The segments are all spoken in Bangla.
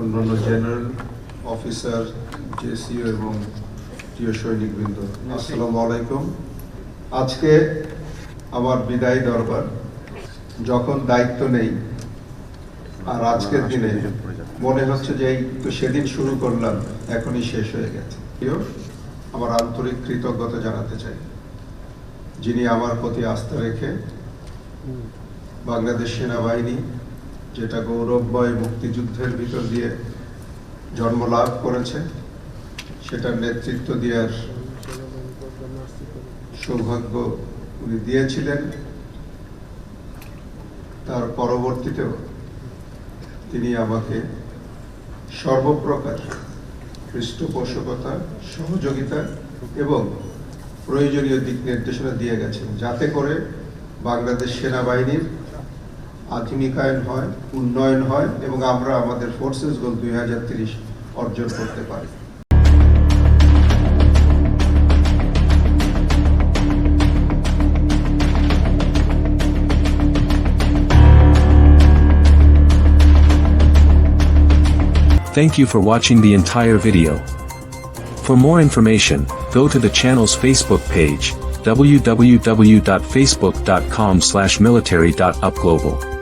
অন্যান্য জেনারেল অফিসার, জেসিও এবং প্রিয় সৈনিকবৃন্দ। আসসালামু আলাইকুম। আজকে আমার বিদায় দরবার। যখন দায়িত্ব নেই, আর আজকের দিনে মনে হচ্ছে যে সেদিন শুরু করলাম, এখনই শেষ হয়ে গেছে। আমার আন্তরিক কৃতজ্ঞতা জানাতে চাই। যিনি আমার প্রতি আস্থা রেখে বাংলাদেশ সেনাবাহিনী যেটা গৌরবময় মুক্তিযুদ্ধের ভিতর দিয়ে জন্ম লাভ করেছে, সেটার নেতৃত্ব দেওয়ার সৌভাগ্য উনি দিয়েছিলেন। তার পরবর্তীতেও তিনি আমাকে সর্বপ্রকার পৃষ্ঠপোষকতা সহযোগিতা এবং প্রয়োজনীয় দিক নির্দেশনা দিয়ে গেছেন, যাতে করে বাংলাদেশ সেনাবাহিনীর আধুনিকায়ন হয় উন্নয়ন হয় এবং আমরা আমাদের ফোর্সেস গোল দুই হাজার তিরিশ অর্জন করতে পারি Thank you for watching the entire video. For more information, go to the channel's Facebook page, www.facebook.com slash military.upglobal.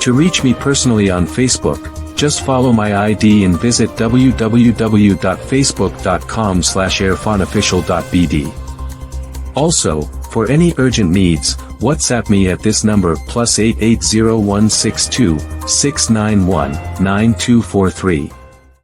To reach me personally on Facebook, just follow my ID and visit www.facebook.com slash airfonofficial.bd. Also, for any urgent needs, WhatsApp me at this number plus 880162 691 9243.